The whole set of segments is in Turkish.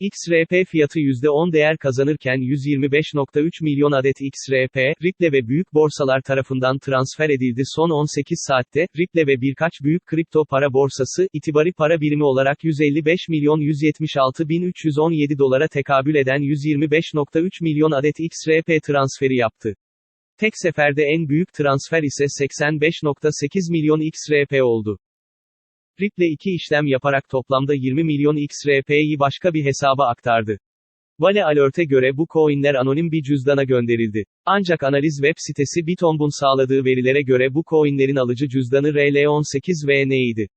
XRP fiyatı %10 değer kazanırken 125.3 milyon adet XRP, Ripple ve büyük borsalar tarafından transfer edildi son 18 saatte, Ripple ve birkaç büyük kripto para borsası, itibari para birimi olarak 155 milyon 176 bin 317 dolara tekabül eden 125.3 milyon adet XRP transferi yaptı. Tek seferde en büyük transfer ise 85.8 milyon XRP oldu. Ripple iki işlem yaparak toplamda 20 milyon XRP'yi başka bir hesaba aktardı. Vale Alert'e göre bu coinler anonim bir cüzdana gönderildi. Ancak analiz web sitesi Bitomb'un sağladığı verilere göre bu coinlerin alıcı cüzdanı RL18VN idi.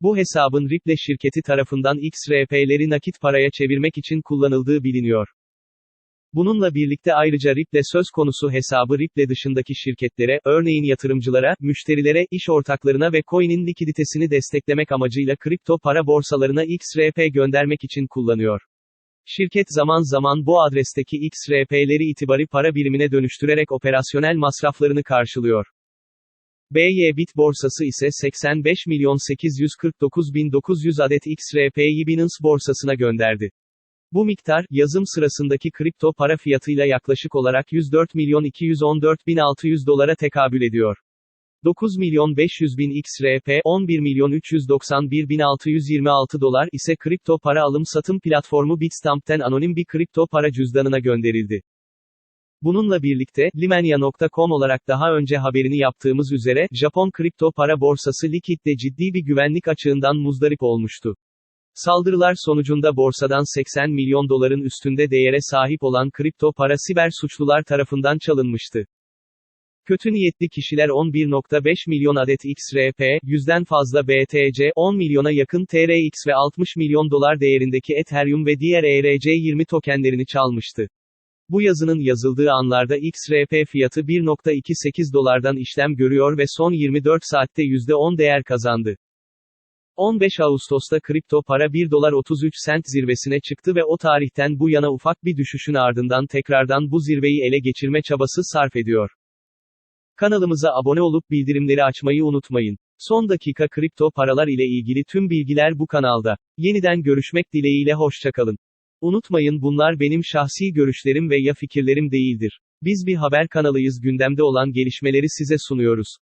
Bu hesabın Ripple şirketi tarafından XRP'leri nakit paraya çevirmek için kullanıldığı biliniyor. Bununla birlikte ayrıca Ripple söz konusu hesabı Ripple dışındaki şirketlere, örneğin yatırımcılara, müşterilere, iş ortaklarına ve coin'in likiditesini desteklemek amacıyla kripto para borsalarına XRP göndermek için kullanıyor. Şirket zaman zaman bu adresteki XRP'leri itibari para birimine dönüştürerek operasyonel masraflarını karşılıyor. BYBit borsası ise 85 milyon 849 bin 900 adet XRP'yi Binance borsasına gönderdi. Bu miktar, yazım sırasındaki kripto para fiyatıyla yaklaşık olarak 104 milyon 214 bin 600 dolara tekabül ediyor. 9 milyon 500 bin XRP, 11 milyon 391 bin 626 dolar ise kripto para alım satım platformu Bitstamp'ten anonim bir kripto para cüzdanına gönderildi. Bununla birlikte, Limenya.com olarak daha önce haberini yaptığımız üzere, Japon kripto para borsası Liquid de ciddi bir güvenlik açığından muzdarip olmuştu. Saldırılar sonucunda borsadan 80 milyon doların üstünde değere sahip olan kripto para siber suçlular tarafından çalınmıştı. Kötü niyetli kişiler 11.5 milyon adet XRP, yüzden fazla BTC, 10 milyona yakın TRX ve 60 milyon dolar değerindeki Ethereum ve diğer ERC20 tokenlerini çalmıştı. Bu yazının yazıldığı anlarda XRP fiyatı 1.28 dolardan işlem görüyor ve son 24 saatte %10 değer kazandı. 15 Ağustos'ta kripto para 1 dolar 33 sent zirvesine çıktı ve o tarihten bu yana ufak bir düşüşün ardından tekrardan bu zirveyi ele geçirme çabası sarf ediyor. Kanalımıza abone olup bildirimleri açmayı unutmayın. Son dakika kripto paralar ile ilgili tüm bilgiler bu kanalda. Yeniden görüşmek dileğiyle hoşçakalın. Unutmayın bunlar benim şahsi görüşlerim ve ya fikirlerim değildir. Biz bir haber kanalıyız gündemde olan gelişmeleri size sunuyoruz.